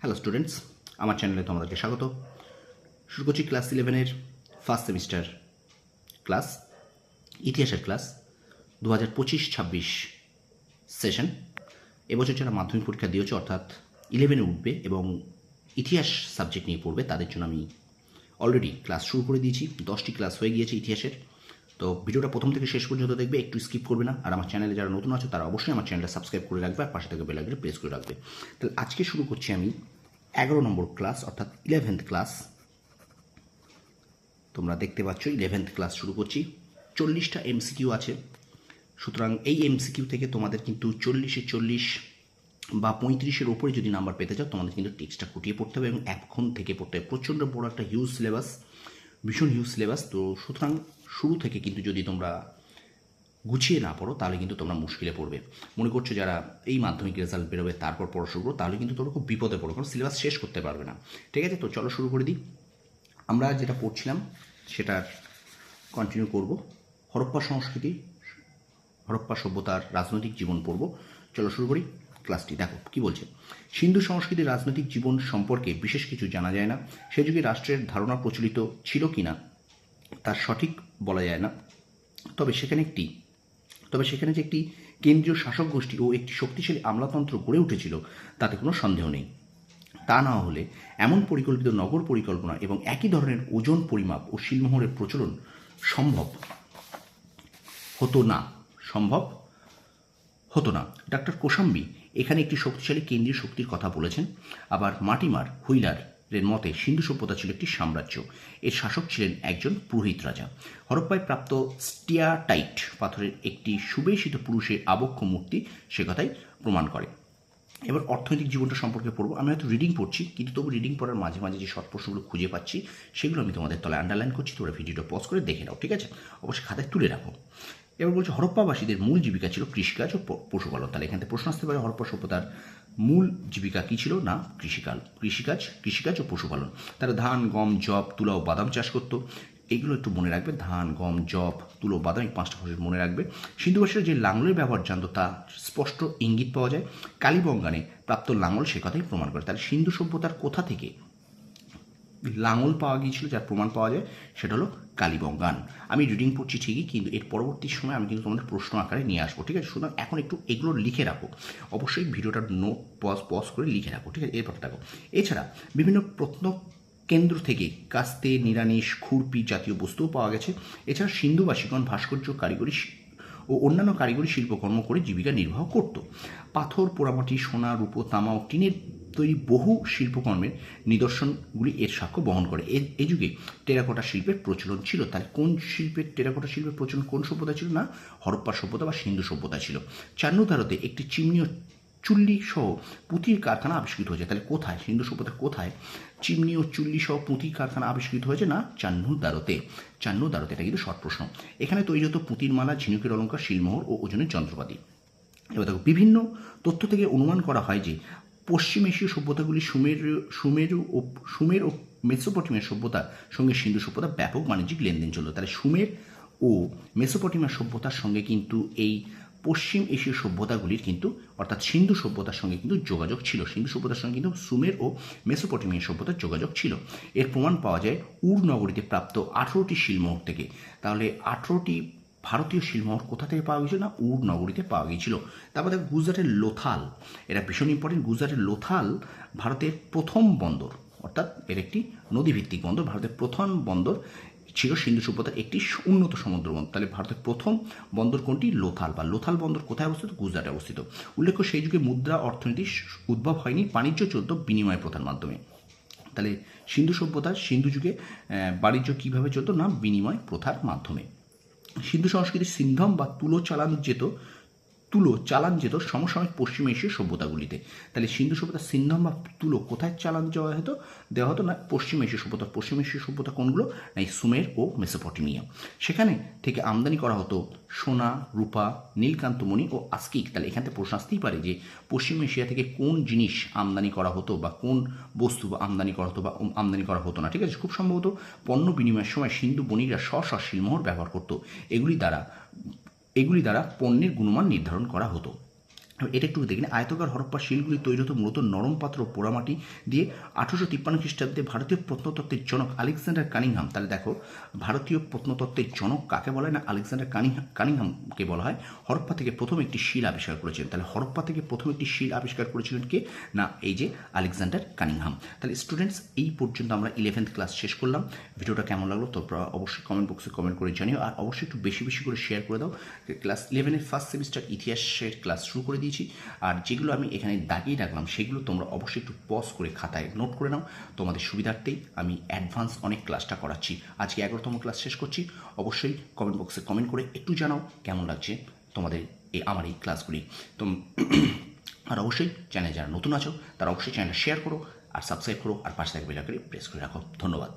Hello students আমার চ্যানেলে তোমাদেরকে স্বাগত। শুরু করছি ক্লাস ইলেভেনের ফার্স্ট সেমিস্টার ক্লাস ইতিহাসের ক্লাস দু হাজার পঁচিশ ছাব্বিশ সেশন এবছর যারা মাধ্যমিক পরীক্ষা দিয়েছে, অর্থাৎ ইলেভেনে উঠবে এবং ইতিহাস সাবজেক্ট নিয়ে পড়বে, তাদের জন্য আমি অলরেডি ক্লাস শুরু করে দিয়েছি। দশটি ক্লাস হয়ে গিয়েছে ইতিহাসের। তো ভিডিওটা প্রথম থেকে শেষ পর্যন্ত দেখবে, একটু স্কিপ করবে না। আর আমার চ্যানেলে যারা নতুন আছে, তারা অবশ্যই আমার চ্যানেলটা সাবস্ক্রাইব করে রাখবে আর পাশে থেকে বেল আইকনটা প্রেস করে রাখবে। তাহলে আজকে শুরু করছি আমি এগারো নম্বর ক্লাস অর্থাৎ ইলেভেন্থ ক্লাস তোমরা দেখতে পাচ্ছ ইলেভেন্থ ক্লাস শুরু করছি। চল্লিশটা এমসিকিউ আছে। সুতরাং এই এমসিকিউ থেকে তোমাদের কিন্তু চল্লিশে চল্লিশ বা পঁয়ত্রিশের ওপরে যদি নাম্বার পেতে চাও, তোমাদের কিন্তু টেক্সটটা খুঁটিয়ে পড়তে হবে এবং এখন থেকে পড়তে হবে। প্রচণ্ড বড় একটা হিউজ সিলেবাস ভীষণ হিউজ সিলেবাস তো সুতরাং শুরু থেকে কিন্তু যদি তোমরা গুছিয়ে না পড়ো, তাহলে কিন্তু তোমরা মুশকিলে পড়বে। মনে করছ যারা এই মাধ্যমিক রেজাল্ট বেরোবে, তারপর পড়া শুরু করো, তাহলে কিন্তু তোমরা খুব বিপদে পড়ো, কারণ সিলেবাস শেষ করতে পারবে না। ঠিক আছে? তো চলো শুরু করে দিই। আমরা যেটা পড়ছিলাম, সেটা কন্টিনিউ করব। হরপ্পা সংস্কৃতি, হরপ্পা সভ্যতার রাজনৈতিক জীবন পড়ব। চলো শুরু করি। ক্লাসটি। দেখো, কি বলছে? সিন্ধু সংস্কৃতির রাজনৈতিক জীবন সম্পর্কে বিশেষ কিছু জানা যায় না। সে যুগে রাষ্ট্রের ধারণা প্রচলিত ছিল কি না তার সঠিক বলা যায় না। তবে সেখানে একটি, তবে সেখানে যে একটি কেন্দ্রীয় শাসক গোষ্ঠী ও একটি শক্তিশালী আমলাতন্ত্র গড়ে উঠেছিল, তাতে কোনো সন্দেহ নেই। তা না হলে এমন পরিকল্পিত নগর পরিকল্পনা এবং একই ধরনের ওজন পরিমাপ ও শিলমোহরের প্রচলন সম্ভব হতো না। সম্ভব হতো না। ডাক্তার কোশাম্বি এখানে একটি শক্তিশালী কেন্দ্রীয় শক্তির কথা বলেছেন, আবার মাটিমার হুইলার এর মতে সিন্ধু সভ্যতা ছিল একটি সাম্রাজ্য। এর শাসক ছিলেন একজন পুরোহিত রাজা। হরপ্পায় প্রাপ্ত স্টিয়াটাইট পাথরের একটি সুবেশিত পুরুষের আবক্ষ মূর্তি সে কথাই প্রমাণ করে। এবার অর্থনৈতিক জীবনটা সম্পর্কে পড়ব। আমি হয়তো রিডিং পড়ছি, কিন্তু তবু রিডিং পড়ার মাঝে মাঝে যে শর্ট প্রশ্নগুলো খুঁজে পাচ্ছি, সেগুলো আমি তোমাদের তলায় আন্ডারলাইন করছি, তোমরা ভিডিওটা পজ করে দেখে নাও, ঠিক আছে? অবশ্যই খাতায় তুলে রাখো। এবার বলছে হরপ্পাবাসীদের মূল জীবিকা ছিল কৃষিকাজ ও পশুপালন। তাহলে এখান থেকে প্রশ্ন আসতে পারে হরপ্পা সভ্যতার মূল জীবিকা কী ছিল? না, কৃষিকাল কৃষিকাজ কৃষিকাজ ও পশুপালন। তারা ধান, গম জব তুলা ও বাদাম চাষ করতো। এগুলো একটু মনে রাখবে। ধান, গম জব তুলো বাদাম এই পাঁচটা ফসল মনে রাখবে। সিন্ধুবাসীরা যে লাঙলের ব্যবহার জানতো তা স্পষ্ট ইঙ্গিত পাওয়া যায়। কালীবঙ্গানে প্রাপ্ত লাঙল সে কথাই প্রমাণ করে। তাহলে সিন্ধু সভ্যতার কোথা থেকে লাঙল পাওয়া গিয়েছিল, যার প্রমাণ পাওয়া যায়, সেটা হলো কালীবঙ্গান। আমি রিডিং পড়ছি ঠিকই, কিন্তু এর পরবর্তী সময় আমি কিন্তু তোমাদের প্রশ্ন আকারে নিয়ে আসব, ঠিক আছে? সুতরাং এখন একটু এগুলো লিখে রাখো। অবশ্যই ভিডিওটা নোট পজ পজ করে লিখে রাখো, ঠিক আছে? এরপর দেখো। এছাড়া বিভিন্ন প্রত্ন কেন্দ্র থেকে কাস্তে, নিরামিষ, খুরপি জাতীয় বস্তুও পাওয়া গেছে। এছাড়া সিন্ধুবাসীগণ ভাস্কর্য, কারিগরি ও অন্যান্য কারিগরি শিল্পকর্ম করে জীবিকা নির্বাহ করত। পাথর, পোড়ামাটি, সোনা, রূপো তামা ও টিনের তৈরি বহু শিল্পকর্মের নিদর্শনগুলি এর সাক্ষ্য বহন করে। এ যুগে টেরাকোটা শিল্পের প্রচলন ছিল। তাহলে কোন শিল্পের, টেরাকোটা শিল্পের প্রচলন কোন সভ্যতা ছিল না? হরপ্পা সভ্যতা বা সিন্ধু সভ্যতা ছিল। চান্নুধারতে একটি চিমনি চুল্লি সহ পুঁতির কারখানা আবিষ্কৃত হয়েছে। তাহলে কোথায়, সিন্ধু সভ্যতার কোথায়? চিমনি ও চুল্লি সহ পুঁতির কারখানা আবিষ্কৃত হয়েছে না? চান্নু দ্বারতে চান্নু দ্বারতে এটা কিন্তু শর্ট প্রশ্ন। এখানে তৈরি হতো পুঁতির মালা, ঝিনুকের অলঙ্কার, শিলমোহর ও ওজনের যন্ত্রপাতি। এবার দেখো, বিভিন্ন তথ্য থেকে অনুমান করা হয় যে পশ্চিম এশীয় সভ্যতাগুলি সুমের, সুমেরু ও, সুমের ও মেসোপটেমিয়ার সভ্যতার সঙ্গে সিন্ধু সভ্যতা ব্যাপক বাণিজ্যিক লেনদেন চলতো তাহলে সুমের ও মেসোপটেমিয়ার সভ্যতার সঙ্গে কিন্তু এই পশ্চিম এশীয় সভ্যতাগুলির কিন্তু, অর্থাৎ সিন্ধু সভ্যতার সঙ্গে কিন্তু যোগাযোগ ছিল। সিন্ধু সভ্যতার সঙ্গে কিন্তু সুমের ও মেসোপটেমিয়া সভ্যতার যোগাযোগ ছিল। এর প্রমাণ পাওয়া যায় উর নগরীতে প্রাপ্ত আঠেরোটি শিলমোহর থেকে। তাহলে আঠেরোটি ভারতীয় শিলমোহর কোথা থেকে পাওয়া গিয়েছিল না? উর নগরীতে পাওয়া গিয়েছিল। তারপর দেখো গুজরাটের লোথাল। এটা ভীষণ ইম্পর্টেন্ট গুজরাটের লোথাল ভারতের প্রথম বন্দর। অর্থাৎ এর একটি নদীভিত্তিক বন্দর। ভারতের প্রথম বন্দর ছিল সিন্ধু সভ্যতার একটি উন্নত সমুদ্র বন্দর। তাহলে ভারতের প্রথম বন্দর কোনটি? লোথাল। বা লোথাল বন্দর কোথায় অবস্থিত? গুজরাটে অবস্থিত। উল্লেখ্য, সেই যুগে মুদ্রা অর্থনীতির উদ্ভব হয়নি। বাণিজ্য চলত বিনিময় প্রথার মাধ্যমে। তাহলে সিন্ধু সভ্যতা, সিন্ধু যুগে বাণিজ্য কীভাবে চলতো না? বিনিময় প্রথার মাধ্যমে। সিন্ধু সংস্কৃতির সিন্ধম বা তুলো চালান যেত তুলো চালান যেত সমসাময়িক পশ্চিম এশীয় সভ্যতাগুলিতে। তাহলে সিন্ধু সভ্যতা, সিন্ধম বা তুলো কোথায় চালান যাওয়া হতো? দেওয়া হতো না পশ্চিম এশীয় সভ্যতা। পশ্চিম এশীয় সভ্যতা কোনগুলো? না সুমের ও মেসোপটেমিয়া। সেখানে থেকে আমদানি করা হতো সোনা, রূপা নীলকান্তমণি ও আস্কিক। তাহলে এখান থেকে প্রশ্ন আসতেই পারে যে পশ্চিম এশিয়া থেকে কোন জিনিস আমদানি করা হতো বা কোন বস্তু বা আমদানি করা হতো বা আমদানি করা হতো না। ঠিক আছে? খুব সম্ভবত পণ্য বিনিময়ের সময় সিন্ধু বণিকরা স্ব স্ব শিলমোহর ব্যবহার করতো। এগুলি দ্বারা এগুলি দ্বারা পণ্যের গুণমান নির্ধারণ করা হতো। এটা একটু দেখিনি আয়তকার হরপ্পা শিলগুলি তৈরি হতো মূলত নরম পাত্র পোড়ামাটি দিয়ে। আঠারোশো তিপ্পান্ন খ্রিস্টাব্দে ভারতীয় প্রত্নতত্ত্বের জনক আলেকজান্ডার কানিংহাম, তাহলে দেখো, ভারতীয় প্রত্নতত্ত্বের জনক কাকে বলা হয় না? আলেকজান্ডার কানিংহাম কানিংহামকে বলা হয়। হরপ্পা থেকে প্রথম একটি শিল আবিষ্কার করেছিলেন। তাহলে হরপ্পা থেকে প্রথম একটি শিল আবিষ্কার করেছিলেন কে? না, এই যে আলেকজান্ডার কানিংহাম। তাহলে স্টুডেন্টস, এই পর্যন্ত আমরা ইলেভেন্থ ক্লাস শেষ করলাম। ভিডিওটা কেমন লাগল তো অবশ্যই কমেন্ট বক্সে কমেন্ট করে জানিও। আর অবশ্যই একটু বেশি বেশি করে শেয়ার করে দাও। ক্লাস ইলেভেনের ফার্স্ট সেমিস্টার ইতিহাসের ক্লাস শুরু করে দিয়েছি। আর যেগুলো আমি এখানে দাগিয়ে রাখলাম, সেগুলো তোমরা অবশ্যই একটু পজ করে খাতায় নোট করে নাও। তোমাদের সুবিধার্থেই আমি অ্যাডভান্স অনেক ক্লাসটা করাচ্ছি। আজকে এগারোতম ক্লাস শেষ করছি। অবশ্যই কমেন্ট বক্সে কমেন্ট করে একটু জানাও কেমন লাগছে তোমাদের এই, আমার এই ক্লাসগুলি তো আর অবশ্যই চ্যানেলে যারা নতুন আছো, তারা অবশ্যই চ্যানেলটা শেয়ার করো আর সাবস্ক্রাইব করো আর পাশে থাকবে প্রেস করে রাখো। ধন্যবাদ।